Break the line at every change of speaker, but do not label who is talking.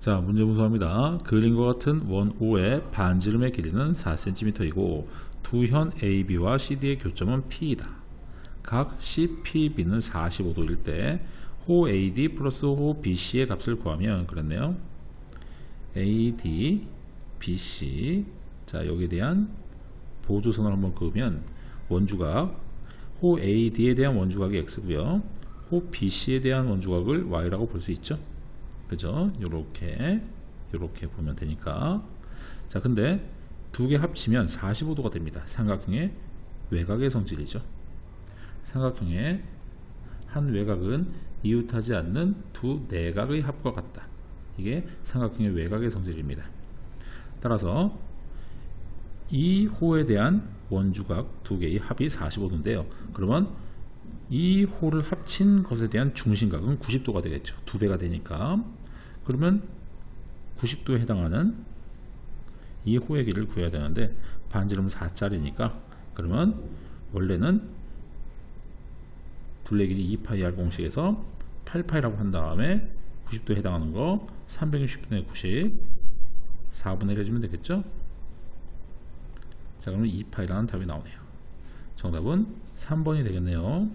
자, 문제 분석합니다. 그림과 같은 원 O의 반지름의 길이는 4cm이고 두 현 AB와 CD의 교점은 P이다. 각 CPB는 45도일 때 호 AD 플러스 호 BC의 값을 구하면 그랬네요. AD, BC 자 여기에 대한 보조선을 한번 그으면 원주각 호 AD에 대한 원주각이 X고요. 호 BC에 대한 원주각을 Y라고 볼 수 있죠. 그죠? 요렇게 요렇게 보면 되니까 자 근데 두 개 합치면 45도가 됩니다. 삼각형의 외곽의 성질이죠. 삼각형의 한 외곽은 이웃하지 않는 두 내각의 합과 같다. 이게 삼각형의 외곽의 성질입니다. 따라서 이 호에 대한 원주각 두 개의 합이 45도인데요. 그러면 이 호를 합친 것에 대한 중심각은 90도가 되겠죠. 두 배가 되니까. 그러면 90도에 해당하는 이 호의 길이를 구해야 되는데 반지름 4짜리니까 그러면 원래는 둘레 길이 2파이 r 공식에서 8파이라고 한 다음에 90도에 해당하는 거 360분의 90 4분의 1 해주면 되겠죠? 자 그러면 2파이라는 답이 나오네요. 정답은 3번이 되겠네요.